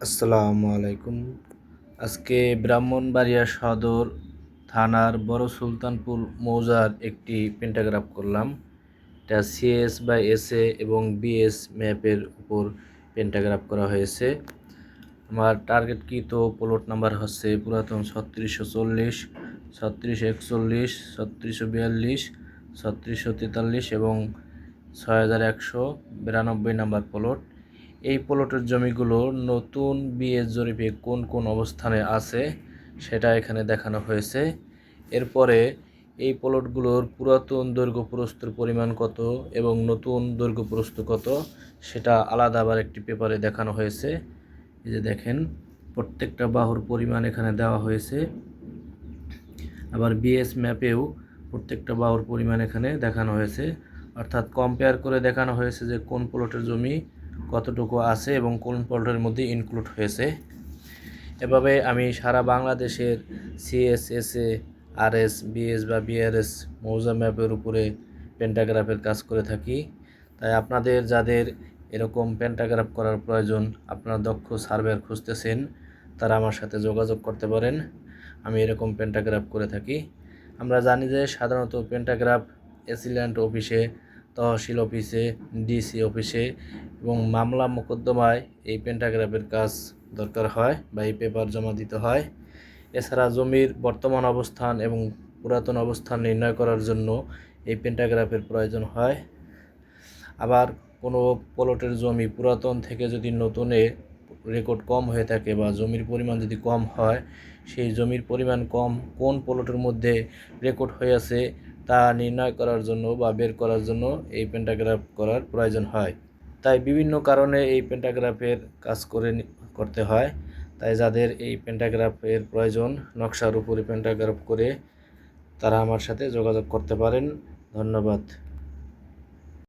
আসসালামু আলাইকুম। আজকে ব্রাহ্মণবাড়িয়া সদর থানার বড় সুলতানপুর মৌজার একটি পেন্টাগ্রাফ করলাম। এটা সিএস বাই এসএ এবং বিএস ম্যাপের উপর পেন্টাগ্রাফ করা হয়েছে। আমার টার্গেট কি তো প্লট নাম্বার হচ্ছে পুরাতন ছত্রিশশো চল্লিশ, ছত্রিশশো একচল্লিশ, ছত্রিশশো বিয়াল্লিশ, ছত্রিশশো তেতাল্লিশ এবং ছয় হাজার একশো বিরানব্বই নাম্বার প্লট এই প্লটের জমিগুলো নতুন বিয়ে জরিপে কোন কোন অবস্থানে আছে সেটা এখানে দেখানো হয়েছে। এরপরে এই প্লটগুলোর পুরাতন দৈর্ঘ্য প্রস্তুর পরিমাণ কত এবং নতুন দৈর্ঘ্য প্রস্তু কত সেটা আলাদা আবার একটি পেপারে দেখানো হয়েছে। এই যে দেখেন, প্রত্যেকটা বাহুর পরিমাণ এখানে দেওয়া হয়েছে। আবার বিএস ম্যাপেও প্রত্যেকটা বাহুর পরিমাণ এখানে দেখানো হয়েছে। অর্থাৎ কম্পেয়ার করে দেখানো হয়েছে যে কোন প্লটের জমি কতটুকু আছে এবং কোন প্লটের মধ্যে ইনক্লুড হয়েছে। এভাবে আমি সারা বাংলাদেশের সিএসএসএ আরএস বিএস বা বিআরএস মৌজা ম্যাপের উপরে পেন্টাগ্রাফের কাজ করে থাকি। তাই আপনাদের যাদের এরকম পেন্টাগ্রাফ করার প্রয়োজন, আপনারা দক্ষ সার্ভেয়ার খুঁজতেছেন, তারা আমার সাথে যোগাযোগ করতে পারেন। আমি এরকম পেন্টাগ্রাফ করে থাকি। আমরা জানি যে সাধারণত পেন্টাগ্রাফ এসিল্যান্ড অফিসে তহসিল অফিসে, ডিসি অফিসে এবং মামলা মোকদ্দমায় এই পেন্টাগ্রাফের কাজ দরকার হয় বা এই পেপার জমা দিতে হয়। এছাড়া জমির বর্তমান অবস্থান এবং পুরাতন অবস্থান নির্ণয় করার জন্য এই পেন্টাগ্রাফের প্রয়োজন হয়। আবার কোনো প্লটের জমি পুরাতন থেকে যদি নতুনে রেকর্ড কম হয়ে থাকে বা জমির পরিমাণ যদি কম হয়, সেই জমির পরিমাণ কম কোন প্লটের মধ্যে রেকর্ড হয়ে আছে তা নির্ণয় করার জন্য বা বের করার জন্য এই পেন্টাগ্রাফ করার প্রয়োজন হয়। তাই বিভিন্ন কারণে এই পেন্টাগ্রাফের কাজ করে করতে হয়। তাই যাদের এই পেন্টাগ্রাফের প্রয়োজন, নকশার উপরে পেন্টাগ্রাফ করে তারা আমার সাথে যোগাযোগ করতে পারেন। ধন্যবাদ।